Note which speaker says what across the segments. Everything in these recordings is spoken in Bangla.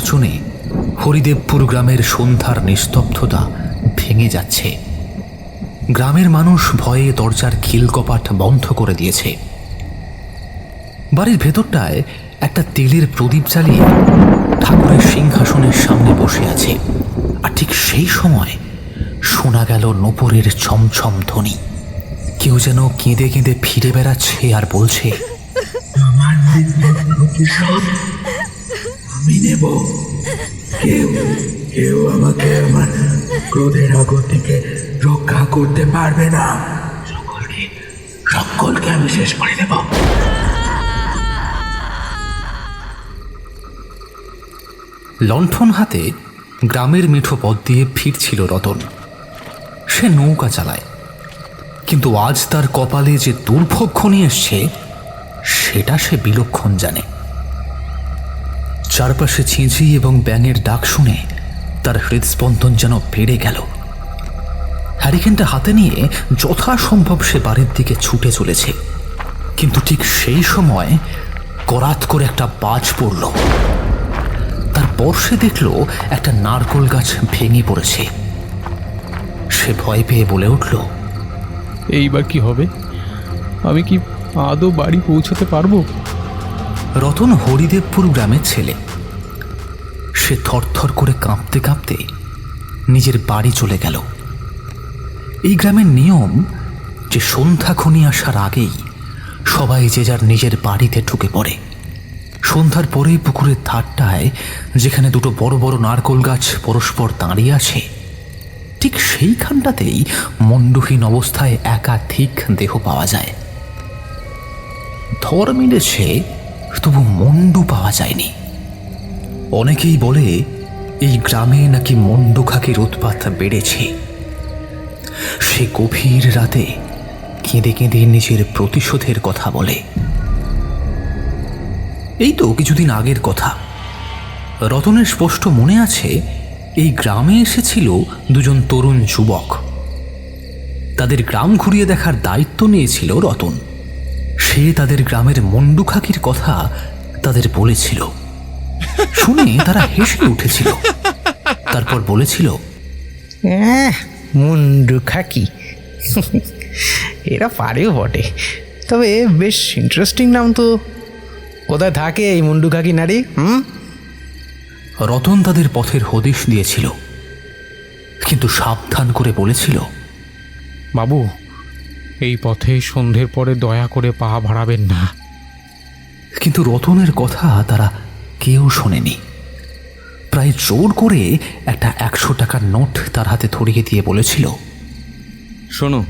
Speaker 1: গর্জনে হরিদেবপুর গ্রামের সন্ধ্যার নিস্তব্ধতা ভেঙে যাচ্ছে। গ্রামের মানুষ ভয়ে দরজার খিল কপাট বন্ধ করে দিয়েছে। বাড়ির ভেতরটায় একটা তেলের প্রদীপ জ্বালিয়ে ঠাকুরের সিংহাসনের সামনে বসে আছে। আর ঠিক সেই সময় শোনা গেল নপুরের ছমছম ধ্বনি। কেউ যেন কেঁদে কেঁদে ফিরে বেড়াচ্ছে আর বলছে
Speaker 2: আমি নেব। কেউ কেউ আমাকে আমার ক্রোধের আগর থেকে রক্ষা করতে পারবে না। সকলকে সকলকে আমি শেষ করে দেব।
Speaker 1: লণ্ঠন হাতে গ্রামের মিঠো পথ দিয়ে ফিরছিল রতন। সে নৌকা চালায়। কিন্তু আজ তার কপালে যে দুর্ভোগ ঘনিয়ে এসছে, সেটা সে বিলক্ষণ জানে। চারপাশে ছিঁচি এবং ব্যাঙের ডাক শুনে তার হৃদস্পন্দন যেন বেড়ে গেল। হ্যারিকেনটা হাতে নিয়ে যথাসম্ভব সে বাড়ির দিকে ছুটে চলেছে। কিন্তু ঠিক সেই সময় করাত করে একটা বাজ পড়ল। তারপর সে দেখল একটা নারকোল গাছ ভেঙে পড়েছে। সে ভয় পেয়ে বলে উঠল
Speaker 3: এইবার কি হবে? আমি কি আদৌ বাড়ি পৌঁছাতে পারব?
Speaker 1: রতন হরিদেবপুর গ্রামের ছেলে। সে থরথর করে কাঁপতে কাঁপতে নিজের বাড়ি চলে গেল। এই গ্রামের নিয়ম যে সন্ধ্যা খনি আসার আগেই সবাই যে যার নিজের বাড়িতে ঢুকে পড়ে। সন্ধ্যার পরেই পুকুরের ধারটায় যেখানে দুটো বড় বড় নারকোল গাছ পরস্পর দাঁড়িয়ে আছে, ঠিক সেইখানটাতেই মণ্ডহীন অবস্থায় একাধিক দেহ পাওয়া যায়। ধর মিলেছে, তবু মন্ডু পাওয়া যায়নি। অনেকেই বলে, এই গ্রামে নাকি মন্ডু খাকির উৎপাত বেড়েছে। সে গভীর রাতে কেঁদে কেঁদে নিজের প্রতিশোধের কথা বলে। এই তো কিছুদিন আগের কথা। রতনের স্পষ্ট মনে আছে, এই গ্রামে এসেছিল দুজন তরুণ যুবক। তাদের গ্রাম ঘুরিয়ে দেখার দায়িত্ব নিয়েছিল রতন। সে তাদের গ্রামের মন্ডু খাকির কথা তাদের বলেছিল। শুনে তারা হেসে উঠেছিল। তারপর বলেছিল
Speaker 4: মুন্ডু খাকি। এরা পারেও বটে। তবে বেশ ইন্টারেস্টিং নাম তো। কোথায় থাকে এই মুন্ডু খাকি নারী হুম?
Speaker 1: রতন তাদের পথের হদিশ দিয়েছিল। কিন্তু সাবধান করে বলেছিল
Speaker 3: বাবু এই পথে সন্ধ্যের পরে দয়া করে পা ভাড়াবেন না।
Speaker 1: কিন্তু রতনের কথা তারা কেউ শোনেনি। প্রায় জোর করে একটা একশো টাকার নোট তার হাতে ধরিয়ে দিয়ে বলেছিল
Speaker 5: শোনো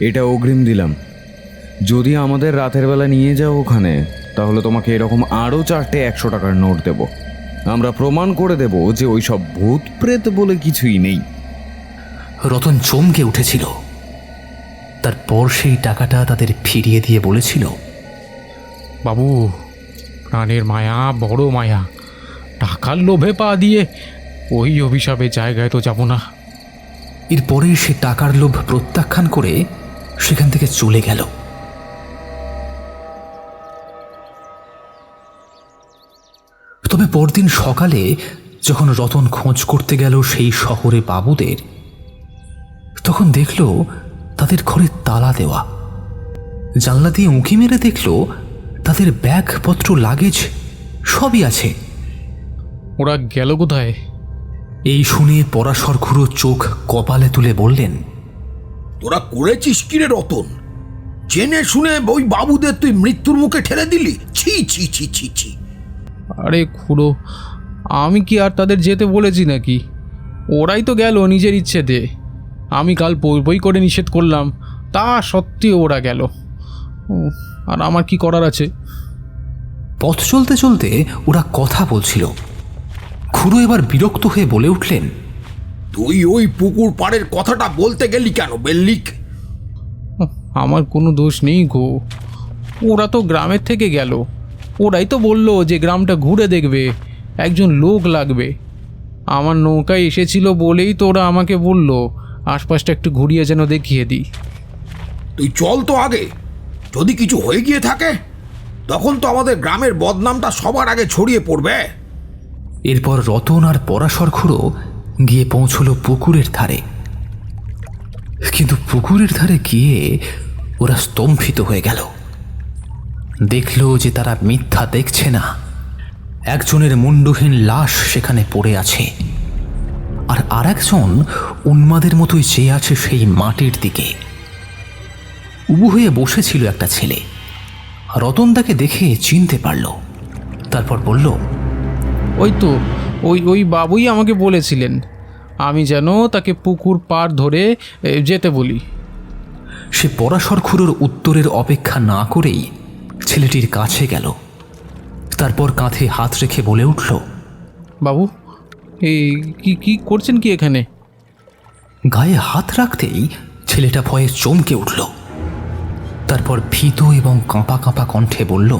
Speaker 5: এটা অগ্রিম দিলাম। যদি আমাদের রাতের বেলা নিয়ে যাও ওখানে তাহলে তোমাকে এরকম আরও চারটে একশো টাকার নোট দেব। আমরা প্রমাণ করে দেব যে ওই সব ভূত প্রেত বলে কিছুই নেই।
Speaker 1: রতন চমকে উঠেছিল। তারপর সেই টাকাটা তাদের ফিরিয়ে দিয়ে বলেছিল
Speaker 3: বাবু প্রাণের মায়া, বড় মায়া। টাকার লোভে পা দিয়ে ওই অভিশাপের জায়গায় তো যাব না।
Speaker 1: এরপরে সে টাকার লোভ প্রত্যাখ্যান করে সেখান থেকে চলে গেল। তবে পরদিন সকালে যখন রতন খোঁজ করতে গেল সেই শহরে বাবুদের, তখন দেখল তাদের ঘরে তালা দেওয়া। জানলা দিয়ে উঁকি মেরে দেখল তাদের ব্যাগপত্র লাগেজ সবই আছে।
Speaker 3: ওরা গেল কোথায়?
Speaker 1: এই শুনে পরাশর খুঁড়ো চোখ কপালে তুলে বললেন
Speaker 6: তোরা করেছিস কিরে রতন? জেনে শুনে ওই বাবুদের তুই মৃত্যুর মুখে ঠেলে দিলি? ছি ছি ছি ছি ছি।
Speaker 3: আরে খুড়ো আমি কি আর তাদের যেতে বলেছি নাকি? ওরাই তো গেল নিজের ইচ্ছেতে। আমি কাল বই বই করে নিষেধ করলাম তা সত্ত্বেও ওরা গেল। আর আমার কি করার আছে?
Speaker 1: পথ চলতে চলতে ওরা কথা বলছিল। খুড়ো এবার বিরক্ত হয়ে বলে উঠলেন
Speaker 6: তুই ওই পুকুর পাড়ের কথাটা বলতে গেলি কেন বেল্লিক?
Speaker 3: আমার কোনো দোষ নেই গো। ওরা তো গ্রামের থেকে গেল। ওরাই তো বলল যে গ্রামটা ঘুরে দেখবে একজন লোক লাগবে। আমার নৌকায় এসেছিল বলেই তো ওরা আমাকে বলল আশপাশটা একটু ঘুরিয়ে যেন দেখিয়ে দিই।
Speaker 6: তুই চল তো আগে। যদি কিছু হয়ে গিয়ে থাকে, তখন তো আমাদের গ্রামের বদনামটা সবার আগে ছড়িয়ে পড়বে।
Speaker 1: এরপর রতন আর পরাশর খুঁড়ো গিয়ে পৌঁছলো পুকুরের ধারে। কিন্তু পুকুরের ধারে গিয়ে ওরা স্তম্ভিত হয়ে গেল। দেখল যে তারা মিথ্যা দেখছে না। একজনের মুন্ডহীন লাশ সেখানে পড়ে আছে। আর আরেকজন উন্মাদের মতোই চেয়ে আছে সেই মাটির দিকে। উবু হয়ে বসেছিল একটা ছেলে। রতন তাকে দেখে চিনতে পারল। তারপর বলল
Speaker 3: ওই তো ওই ওই বাবুই আমাকে বলেছিলেন আমি যেন তাকে পুকুর পাড় ধরে যেতে বলি।
Speaker 1: সে পরাশর খুঁড়োর উত্তরের অপেক্ষা না করেই ছেলেটির কাছে গেল। তারপর কাঁধে হাত রেখে বলে উঠল
Speaker 3: বাবু এই কি কি করছেন কি এখানে?
Speaker 1: গায়ে হাত রাখতেই ছেলেটা ভয়ে চমকে উঠল। তারপর ভীত এবং কাঁপা কাঁপা কণ্ঠে বলল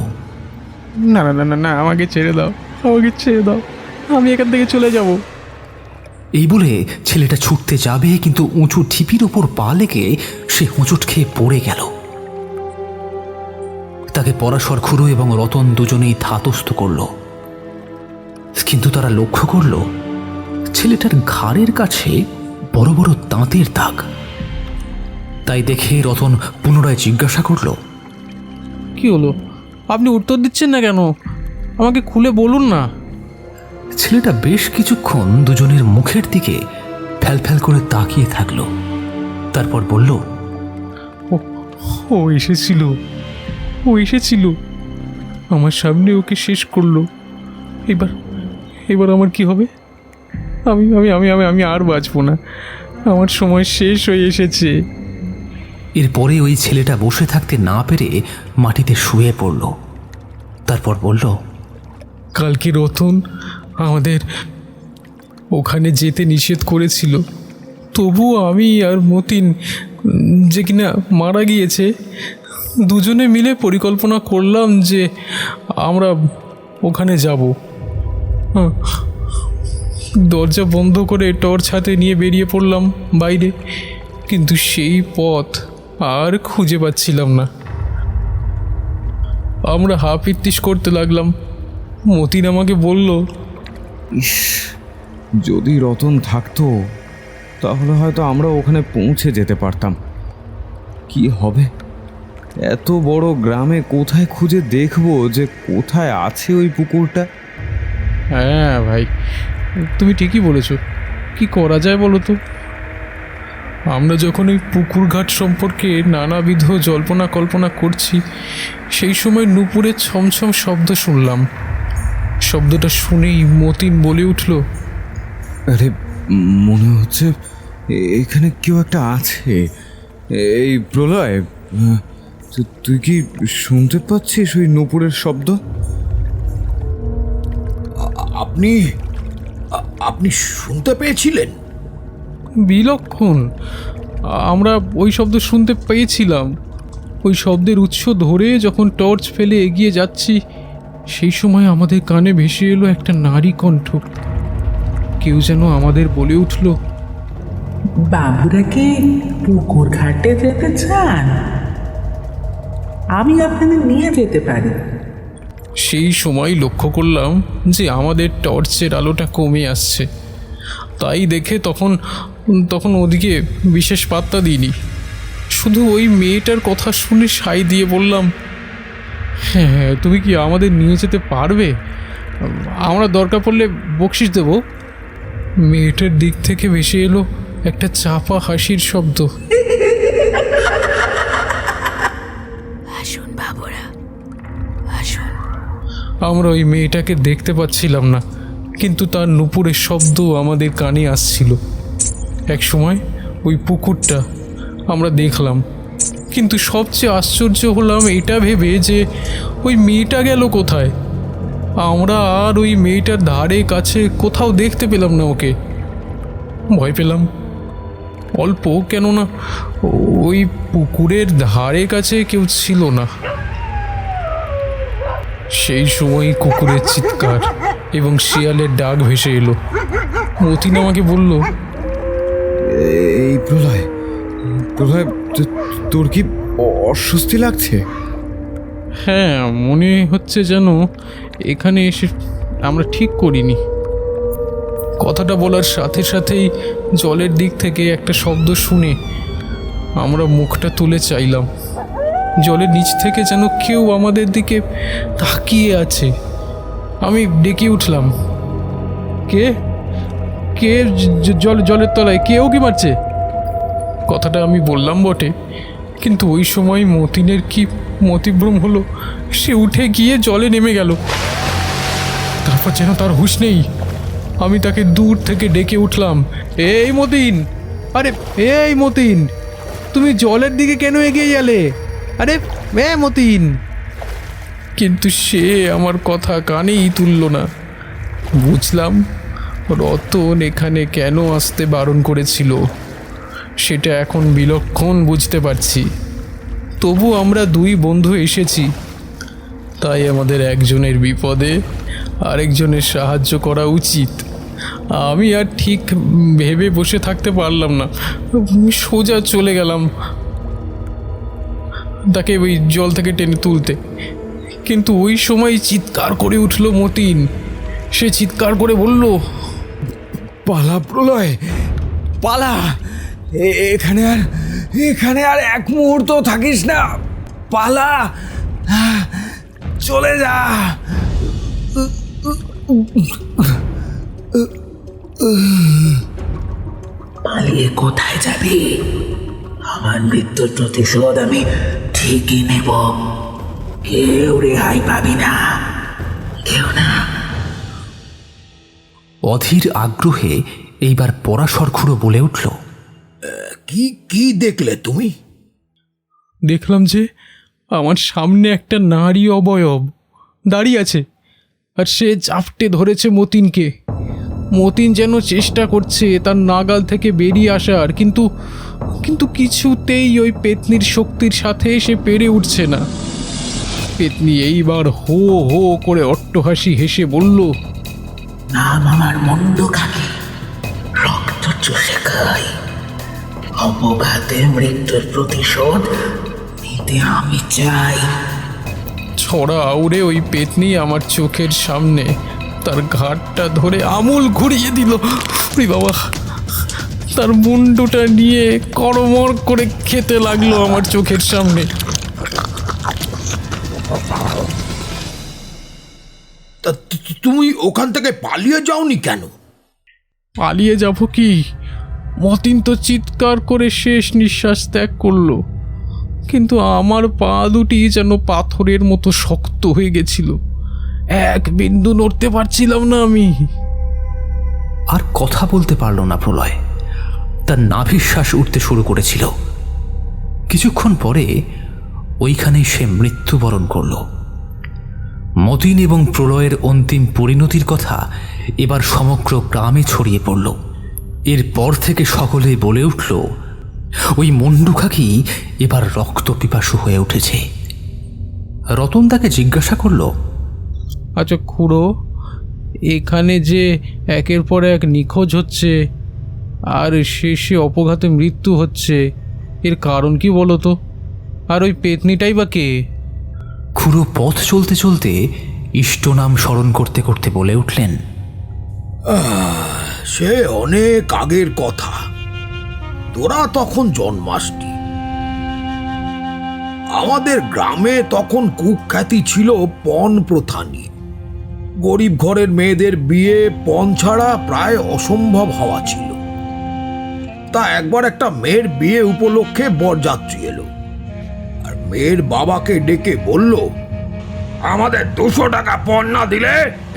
Speaker 3: না না না না না আমাকে ছেড়ে দাও আমাকে ছেড়ে দাও আমি এখান থেকে চলে যাব।
Speaker 1: এই বলে ছেলেটা ছুটতে যাবে কিন্তু উঁচু ঢিপির ওপর পা লেগে সে হোঁচট খেয়ে পড়ে গেল। তাকে পরাশর খুঁড়ো এবং রতন দুজনেই ধাতস্থ করল। কিন্তু তারা লক্ষ্য করল ছেলেটার ঘাড়ের কাছে বড় বড় দাঁতের দাগ। তাই দেখে রতন পুনরায় জিজ্ঞাসা করল
Speaker 3: কি হলো? আপনি উত্তর দিচ্ছেন না কেন? আমাকে খুলে বলুন না।
Speaker 1: ছেলেটা বেশ কিছুক্ষণ দুজনের মুখের দিকে ফ্যাল ফ্যাল করে তাকিয়ে থাকল। তারপর বলল
Speaker 3: ও ও এসেছিল ও এসেছিল। আমার সামনে ওকে শেষ করল। এবার এবার আমার কি হবে? আমি আমি আমি আমি আমি আর বাঁচবো না। আমার সময় শেষ হয়ে এসেছে।
Speaker 1: এরপরে ওই ছেলেটা বসে থাকতে না পেরে মাটিতে শুয়ে পড়ল। তারপর বলল,
Speaker 3: কালকে রতন আমাদের ওখানে যেতে নিষেধ করেছিল। তবুও আমি আর মতিন যে কিনা মারা গিয়েছে, দুজনে মিলে পরিকল্পনা করলাম যে আমরা ওখানে যাব। হ্যাঁ। দরজা বন্ধ করে টর্চ হাতে নিয়ে বেরিয়ে পড়লাম বাইরে। কিন্তু সেই পথ আর খুঁজে পাচ্ছিলাম না। আমরা হাফ ইত্তিস করতে লাগলাম। মতিন আমাকে বলল
Speaker 5: ইস যদি রতন থাকতো তাহলে হয়তো আমরা ওখানে পৌঁছে যেতে পারতাম। কি হবে? এত বড় গ্রামে কোথায় খুঁজে দেখব যে কোথায় আছে ওই পুকুরটা?
Speaker 3: হ্যাঁ ভাই তুমি ঠিকই বলেছ। কি করা যায় বলো তো? আমরা যখন ওই পুকুর ঘাট সম্পর্কে নানাবিধ জল্পনা কল্পনা করছি, সেই সময় নুপুরের ছমছম শব্দ শুনলাম। শব্দটা শুনেই মতিন বলে উঠল,
Speaker 5: আরে, মনে হচ্ছে এখানে কেউ একটা আছে। এই প্রলয় তুই কি শুনতে পাচ্ছিস ওই নূপুরের শব্দ?
Speaker 6: আপনি আপনি শুনতে পেয়েছিলেন?
Speaker 3: বিলক্ষণ। আমরা ওই শব্দ শুনতে পেয়েছিলাম। ওই শব্দের উৎস ধরে যখন টর্চ ফেলে এগিয়ে যাচ্ছি সেই সময় আমাদের কানে ভেসে এলো একটা নারী কণ্ঠ। কেউ যেন আমাদের বলে উঠল
Speaker 7: বাবুরা কি পুকুর ঘাটে যেতে চান? আমি আপনাদের নিয়ে যেতে পারি।
Speaker 3: সেই সময় লক্ষ্য করলাম যে আমাদের টর্চের আলোটা কমে আসছে। তাই দেখে তখন তখন ওদিকে বিশেষ পাত্তা দিইনি। শুধু ওই মেয়েটার কথা শুনে সাই দিয়ে বললাম হ্যাঁ হ্যাঁ তুমি কি আমাদের নিয়ে যেতে পারবে? আমরা দরকার পড়লে বকশিস দেব। মেয়েটার দিক থেকে ভেসে এলো একটা চাপা হাসির শব্দ।
Speaker 8: আসুন বাবুরা আসুন।
Speaker 3: আমরা ওই মেয়েটাকে দেখতে পাচ্ছিলাম না কিন্তু তার নুপুরের শব্দ আমাদের কানে আসছিল। এক সময় ওই পুকুরটা আমরা দেখলাম। কিন্তু সবচেয়ে আশ্চর্য হলাম এটা ভেবে যে ওই মেয়েটা গেল কোথায়? আমরা আর ওই মেয়েটার ধারে কাছে কোথাও দেখতে পেলাম না ওকে। ভয় পেলাম। অল্প, কেননা ওই পুকুরের ধারে কাছে কেউ ছিল না। সেই সময় কুকুরের চিৎকার এবং শিয়ালের ডাক ভেসে এলো। মতিন আমাকে বলল
Speaker 5: এই প্রলয় প্রলয় তোর কি অস্বস্তি লাগছে?
Speaker 3: হ্যাঁ মনে হচ্ছে যেন এখানে এসে আমরা ঠিক করিনি। কথাটা বলার সাথে সাথেই জলের দিক থেকে একটা শব্দ শুনে আমরা মুখটা তুলে চাইলাম। জলের নিচ থেকে যেন কেউ আমাদের দিকে তাকিয়ে আছে। আমি ডেকে উঠলাম। কে? কে জল, জলের তলায় কেউ কি মারছে? কথাটা আমি বললাম বটে, কিন্তু ওই সময় মতিনের কি মতিভ্রম হলো? সে উঠে গিয়ে জলে নেমে গেল। তারপর যেন তার হুঁশ নেই। আমি তাকে দূর থেকে ডেকে উঠলাম। এই মতিন! আরে, এই মতিন! তুমি জলের দিকে কেন এগিয়ে গেলে? আরে, এ মতিন! কিন্তু সে আমার কথা কানেই তুলল না। বুঝলাম রতন এখানে কেন আসতে বারণ করেছিল? সেটা এখন বিলক্ষণ বুঝতে পারছি। তবু আমরা দুই বন্ধু এসেছি। তাই আমাদের একজনের বিপদে আরেকজনের সাহায্য করা উচিত। আমি আর ঠিক ভেবে বসে থাকতে পারলাম না। সোজা চলে গেলাম তাকে ওই জল থেকে টেনে তুলতে। কিন্তু ওই সময় চিৎকার করে উঠল মতিন। সে চিৎকার করে বলল
Speaker 5: পালা প্রলয়, পালা। এখানে আর এখানে আর এক মুহূর্ত থাকিস না। পালা। চলে যা।
Speaker 7: পালিয়ে কোথায় যাবি? আমার মৃত্যুর প্রতিশোধ আমি ঠিকই নেব। কেউ রেহাই পাবি না। কেউ না
Speaker 1: অধীর আগ্রহে এইবার পরাশরখুড়ো বলে উঠল
Speaker 6: কি কি দেখলে তুমি?
Speaker 3: দেখলাম যে আমার সামনে একটা নারী অবয়ব দাঁড়িয়ে আছে আর সে চাপটে ধরেছে মতিনকে। মতিন যেন চেষ্টা করছে তার নাগাল থেকে বেরিয়ে আসার কিন্তু কিন্তু কিছুতেই ওই পেতনির শক্তির সাথে সে পেরে উঠছে না। পেতনি এইবার হো হো করে অট্টহাসি হেসে বলল
Speaker 7: নাম আমার মুন্ডু খাকি রক্ত চুষে খাই। অপঘাতে মৃত্যুর প্রতিশোধ নিতে আমি চাই।
Speaker 3: ছড়া আউড়ে ওই পেতনি আমার চোখের সামনে। তার ঘাটটা ধরে আমুল ঘুরিয়ে দিল। বাবা তার মুন্ডুটা নিয়ে করমর করে খেতে লাগল আমার চোখের সামনে।
Speaker 6: তুমি ওখান থেকে পালিয়ে যাওনি কেন?
Speaker 3: পালিয়ে যাব কি? মতিন তো চিৎকার করে শেষ নিঃশ্বাস ত্যাগ করল। কিন্তু আমার পা দুটি যেন পাথরের মতো শক্ত হয়ে গেছিল। এক বিন্দু নড়তে পারছিলাম না আমি।
Speaker 1: আর কথা বলতে পারল না প্রলয়। তার নাভিশ্বাস উঠতে শুরু করেছিল। কিছুক্ষণ পরে ওইখানেই সে মৃত্যুবরণ করল। মতিন এবং প্রলয়ের অন্তিম পরিণতির কথা এবার সমগ্র গ্রামে ছড়িয়ে পড়ল। এরপর থেকে সকলেই বলে উঠল, ওই মন্ডুখাকি এবার রক্ত পিপাসু হয়ে উঠেছে। রতন তাকে জিজ্ঞাসা করল
Speaker 3: আচ্ছা খুড়ো, এখানে যে একের পর এক নিখোঁজ হচ্ছে আর শেষে অপঘাতে মৃত্যু হচ্ছে, এর কারণ কি বলো তো? আর ওই পেতনিটাই বা কে?
Speaker 1: খুড়ো পথ চলতে চলতে ইষ্ট নাম স্মরণ করতে করতে বলে উঠলেন।
Speaker 6: সে অনেক আগের কথা। তোরা তখন জন্মাসটি আমাদের গ্রামে তখন কুখ্যাতি ছিল পণ প্রথা নিয়ে। গরিব ঘরের মেয়েদের বিয়ে পণ ছাড়া প্রায় অসম্ভব হওয়া ছিল। তা একবার একটা মেয়ের বিয়ে উপলক্ষে বরযাত্রী এলো। মেয়ের বাবাকে ডেকে বলল আমাদের দুশো টাকা পণ না দিলে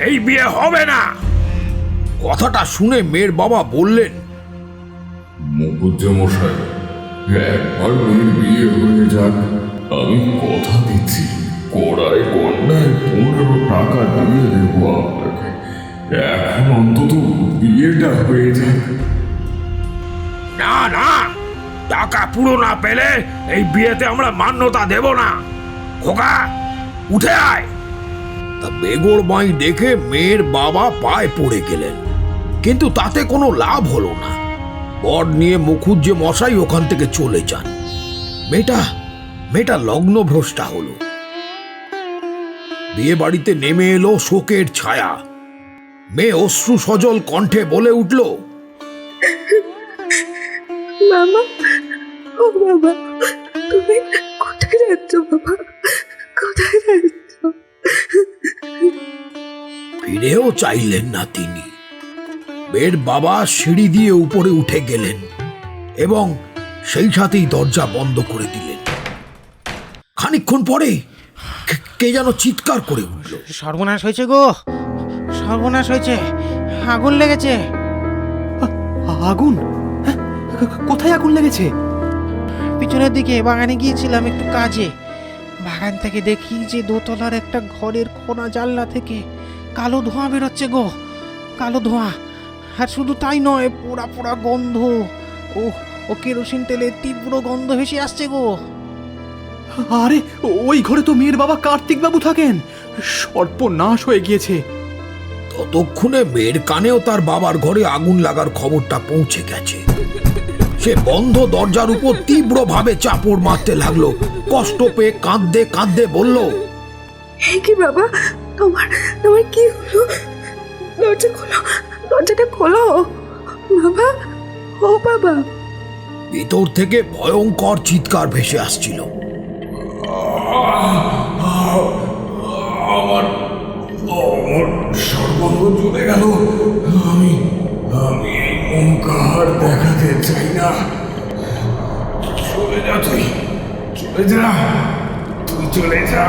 Speaker 6: এই বিয়ে হবে না। কথাটা শুনে মেয়ের বাবা বললেন
Speaker 9: একবার মেয়ের বিয়ে হয়ে যাক। আমি কথা দিচ্ছি কড়ায় কন্যায় পনেরো টাকা দিয়ে দেবো আপনাকে। এখন অন্তত বিয়েটা হয়ে যাক।
Speaker 6: না না টাকা পুরো না পেলে এই বিয়েতে আমরা মান্যতা দেব না। খোকা উঠে আয়। তা বেগর বাই দেখে মেয়ের বাবা পায়ে পড়ে গেলেন। কিন্তু তাতে কোনো লাভ হলো না। বর নিয়ে মুখুজ্জে মশাই ওখান থেকে চলে যান। মেয়েটা মেয়েটা লগ্ন ভ্রষ্টা হলো। বিয়ে বাড়িতে নেমে এলো শোকের ছায়া। মেয়ে অশ্রু সজল কণ্ঠে বলে উঠল
Speaker 8: মামা ও বাবা তুমি কোথায় যাচ্ছ বাবা? কোথায় যাচ্ছ?
Speaker 6: ফিরেও চাইলেন না তিনি। মেয়ের বাবা সিঁড়ি দিয়ে উপরে উঠে গেলেন এবং সেই সাথেই দরজা বন্ধ করে দিলেন। খানিকক্ষণ পরে কে- কে যেন চিৎকার করে উঠল।
Speaker 4: সর্বনাশ হয়েছে গো সর্বনাশ হয়েছে আগুন লেগেছে।
Speaker 1: আগুন? হ্যাঁ, কোথায় আগুন লেগেছে?
Speaker 4: পিছনের দিকে বাগানে গিয়েছিলাম একটু কাজে। বাগান থেকে দেখি যে দোতলার একটা ঘরের খোনা জানলা থেকে কালো ধোঁয়া বেরোচ্ছে গো। কালো ধোঁয়া। আর শুধু তাই নয় পোড়া পোড়া গন্ধ। ও ও কেরোসিন তেলের তীব্র গন্ধ ভেসে আসছে গো।
Speaker 1: আরে ওই ঘরে তো মেয়ের বাবা কার্তিক বাবু থাকেন। সর্বনাশ হয়ে গিয়েছে।
Speaker 6: ততক্ষণে মেয়ের কানেও তার বাবার ঘরে আগুন লাগার খবরটা পৌঁছে গেছে। সে বন্ধ দরজার উপর তীব্রভাবে চাপড় মারতে লাগল। কষ্ট পেয়ে কাঁদতে কাঁদতে বলল
Speaker 8: হে কি বাবা তোমার তোমার কি হলো? দরজা খোলো দরজাটা খোলো। বাবা ও বাবা।
Speaker 6: ভিতর থেকে ভয়ঙ্কর চিৎকার ভেসে আসছিল।
Speaker 9: আমার আমার সর্বাঙ্গ চলে গেল। আমি আমি অহংকার দেখাতে চাই না। চলে যা তুই চলে যা তুই চলে যা।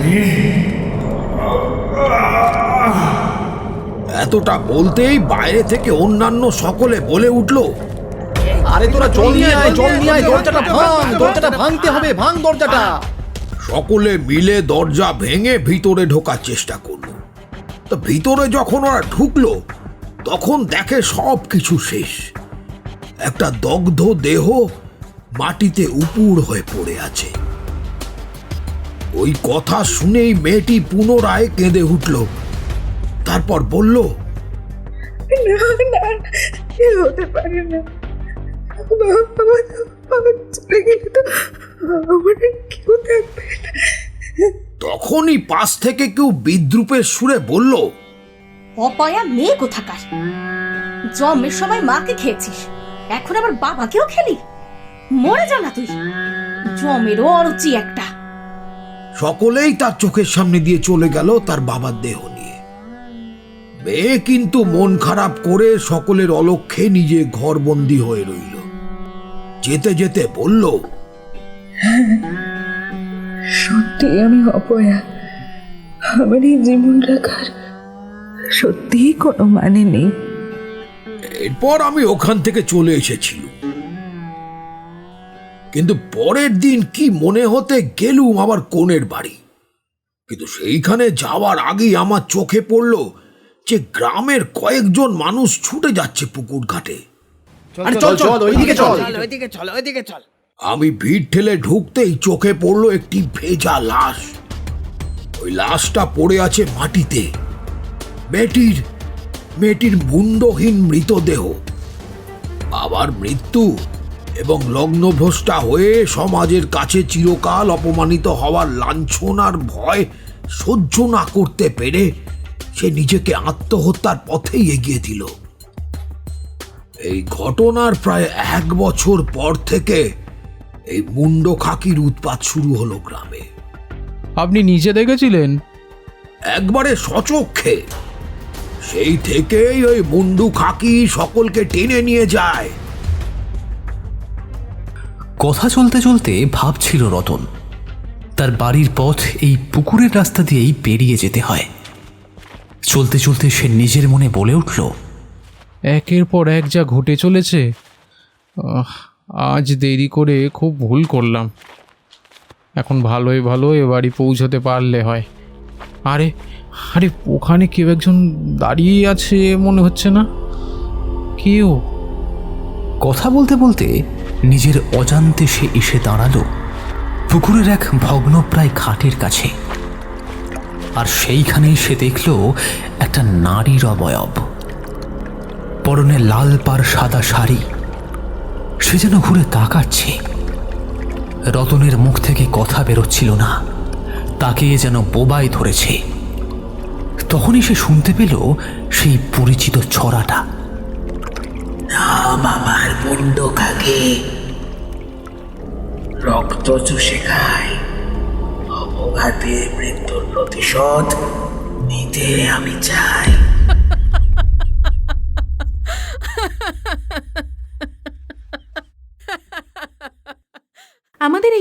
Speaker 9: মেয়ে
Speaker 6: এতটা বলতেই বাইরে থেকে অন্যান্য সকলে বলে উঠল
Speaker 1: আরে তোরা জল নিয়ে আয় জল নিয়ে আয় দরজাটা ভাঙ দরজাটা ভাঙতে হবে ভাঙ দরজাটা।
Speaker 6: সকলে মিলে দরজা ভেঙে ভিতরে ঢোকার চেষ্টা করল। তো ভিতরে যখন ওরা ঢুকলো তখন দেখে সব কিছু শেষ। একটা দগ্ধ দেহ মাটিতে উপুড় হয়ে পড়ে আছে। ওই কথা শুনেই মেয়েটি পুনরায় কেঁদে উঠল। তারপর বলল
Speaker 8: না না হতে পারে না।
Speaker 6: তখনই পাশ থেকে কেউ বিদ্রুপের সুরে বলল
Speaker 10: অপয়া মেয়ে কোথাকার? জমের সময় মাকে খেয়েছিস এখন আবার বাবাকেও খেলি? মরে যা না তুই। জমেরও অরুচি একটা।
Speaker 6: সকলেই তার চোখের সামনে দিয়ে চলে গেল তার বাবার দেহ নিয়ে। মেয়ে কিন্তু মন খারাপ করে সকলের অলক্ষে নিজে ঘরবন্দি হয়ে রইল। যেতে যেতে বলল
Speaker 8: সত্যি আমি অপয়া। আমার এই জীবন রাখার সত্যিই কোনো মানে নেই।
Speaker 6: এরপর আমি ওখান থেকে চলে এসেছিল কিন্তু পরের দিন কি মনে হতে গেলুম আমার কোণের বাড়ি। কিন্তু সেইখানে যাওয়ার আগেই আমার চোখে পড়ল যে গ্রামের কয়েকজন মানুষ ছুটে যাচ্ছে পুকুর ঘাটে।
Speaker 1: চল চল ওইদিকে চল
Speaker 4: ওইদিকে চল ওইদিকে চল।
Speaker 6: আমি ভিড় ঠেলে ঢুকতেই চোখে পড়ল একটি ভেজা লাশ। ওই লাশটা পড়ে আছে মাটিতে। মেয়েটির মেয়েটির মুন্ডহীন মৃতদেহ। আবার মৃত্যু এবং লগ্নভ্রষ্টা হয়ে সমাজের কাছে চিরকাল অপমানিত হওয়ার লাঞ্ছনার ভয় সহ্য না করতে পেরে সে নিজেকে আত্মহত্যার পথেই এগিয়ে দিল। এই ঘটনার প্রায় এক বছর পর থেকে এই মুন্ড খাকির উৎপাত শুরু হলো গ্রামে।
Speaker 3: আপনি নিজে দেখেছিলেন?
Speaker 6: একবারে সচক্ষে সেই থেকেই ওই মুন্ডু খাকি সকলকে টেনে নিয়ে যায়।
Speaker 1: কথা চলতে চলতে ভাবছিল রতন। তার বাড়ির পথ এই পুকুরের রাস্তা দিয়েই পেরিয়ে যেতে হয়। চলতে চলতে সে নিজের মনে বলে উঠল
Speaker 3: একের পর এক যা ঘটে চলেছে আহ, আজ দেরি করে খুব ভুল করলাম। এখন ভালোই ভালো এ বাড়ি পৌঁছতে পারলে হয়। আরে আরে, ওখানে কেউ একজন দাঁড়িয়ে আছে মনে হচ্ছে না। কেউ?
Speaker 1: কথা বলতে বলতে নিজের অজান্তে সে এসে দাঁড়াল পুকুরের এক ভগ্নপ্রায় খাটের কাছে। আর সেইখানেই সে দেখল একটা নারীর অবয়ব। পরনে লাল পার সাদা শাড়ি। সে যেন ঘুরে তাকাচ্ছে। রতনের মুখ থেকে কথা বেরোচ্ছিল না। তাকে যেন বোবায় ধরেছে। তখনই সে শুনতে পেল সেই পরিচিত ছড়াটা।
Speaker 7: নাম আমার মুন্ড কাকে? রক্ত চুষে খায়। অপঘাতে মৃত্যুর প্রতিশোধ নিতে আমি চাই
Speaker 11: আমাদের এই